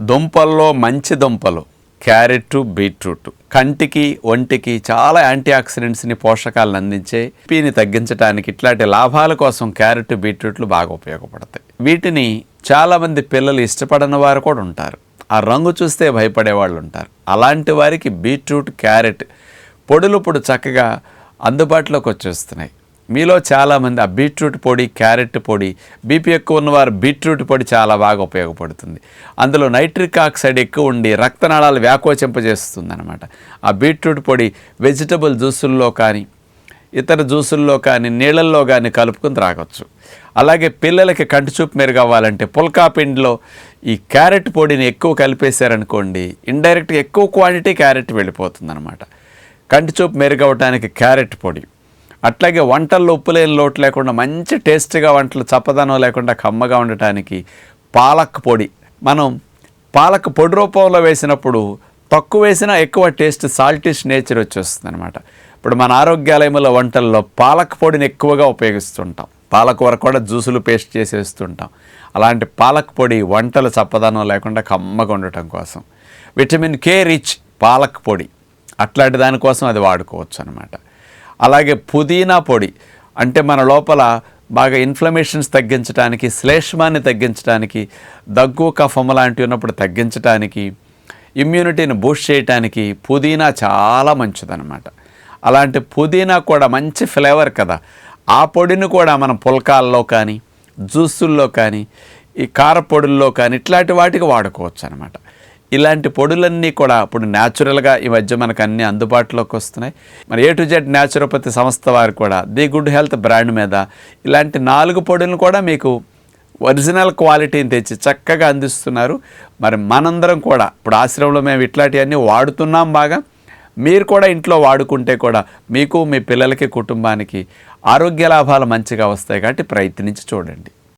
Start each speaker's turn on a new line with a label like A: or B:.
A: దుంపల్లో మంచి దుంపలు carrot beetroot. కంటికి ఒంటికి చాలా యాంటీ ఆక్సిడెంట్స్ని పోషకాలను అందించే పీని తగ్గించడానికి ఇట్లాంటి లాభాల కోసం క్యారెట్ బీట్రూట్లు బాగా ఉపయోగపడతాయి. వీటిని చాలామంది పిల్లలు ఇష్టపడని వారు కూడా ఉంటారు. ఆ రంగు చూస్తే భయపడే వాళ్ళు ఉంటారు. అలాంటి వారికి బీట్రూట్ క్యారెట్ పొడులు ఇప్పుడు చక్కగా అందుబాటులోకి వచ్చేస్తున్నాయి. మీలో చాలామంది ఆ బీట్రూట్ పొడి క్యారెట్ పొడి బీపీ ఎక్కువ ఉన్నవారు బీట్రూట్ పొడి చాలా బాగా ఉపయోగపడుతుంది. అందులో నైట్రిక్ ఆక్సైడ్ ఎక్కువ ఉండి రక్తనాళాలు వ్యాకోచింపజేస్తుంది అనమాట ఆ బీట్రూట్ పొడి వెజిటబుల్ జ్యూసుల్లో కానీ ఇతర జ్యూసుల్లో కానీ నీళ్ళల్లో కానీ కలుపుకొని త్రాగొచ్చు. అలాగే పిల్లలకి కంటి చూపు మెరుగవ్వాలంటే పుల్కా పిండిలో ఈ క్యారెట్ పొడిని ఎక్కువ కలిపేశారనుకోండి ఇండైరెక్ట్గా ఎక్కువ క్వాంటిటీ క్యారెట్ వెళ్ళిపోతుంది అనమాట కంటి చూపు మెరుగవటానికి క్యారెట్ పొడి. అట్లాగే వంటల్లో ఉప్పు లేని లోటు లేకుండా మంచి టేస్ట్గా వంటలు చప్పదనం లేకుండా కమ్మగా ఉండటానికి పాలక్ పొడి. మనం పాలక్ పొడి రూపంలో వేసినప్పుడు తక్కువ వేసినా ఎక్కువ టేస్ట్ సాల్టిష్ నేచర్ వచ్చేస్తుంది అనమాట ఇప్పుడు మన ఆరోగ్యాలయంలో వంటల్లో పాలక్ పొడిని ఎక్కువగా ఉపయోగిస్తుంటాం. పాలకూర కూడా జ్యూసులు పేస్ట్ చేసి వేస్తుంటాం. అలాంటి పాలక్ పొడి వంటలు చప్పదనం లేకుండా కమ్మగా ఉండటం కోసం. విటమిన్ కే రిచ్ పాలక్ పొడి. అట్లాంటి దానికోసం అది వాడుకోవచ్చు అనమాట అలాగే పుదీనా పొడి అంటే మన లోపల బాగా ఇన్ఫ్లమేషన్స్ తగ్గించడానికి శ్లేష్మాన్ని తగ్గించడానికి దగ్గు కఫం లాంటివి ఉన్నప్పుడు తగ్గించడానికి ఇమ్యూనిటీని బూస్ట్ చేయడానికి పుదీనా చాలా మంచిదన్నమాట. అలాంటి పుదీనా కూడా మంచి ఫ్లేవర్ కదా. ఆ పొడిని కూడా మనం పుల్కాల్లో కానీ జ్యూసుల్లో కానీ ఈ కారపొడుల్లో కానీ ఇట్లాంటి వాటికి వాడుకోవచ్చు అనమాట ఇలాంటి పొడులన్నీ కూడా ఇప్పుడు న్యాచురల్గా ఈ మధ్య మనకు అన్ని అందుబాటులోకి వస్తున్నాయి. మరి ఏ టు జెడ్ న్యాచురోపతి సంస్థ వారు కూడా ది గుడ్ హెల్త్ బ్రాండ్ మీద ఇలాంటి నాలుగు పొడులను కూడా మీకు ఒరిజినల్ క్వాలిటీని తెచ్చి చక్కగా అందిస్తున్నారు. మరి మనందరం కూడా ఇప్పుడు ఆశ్రమంలో మేము ఇట్లాంటివన్నీ వాడుతున్నాం బాగా. మీరు కూడా ఇంట్లో వాడుకుంటే కూడా మీకు మీ పిల్లలకి కుటుంబానికి ఆరోగ్య లాభాలు మంచిగా వస్తాయి కాబట్టి ప్రయత్నించి చూడండి.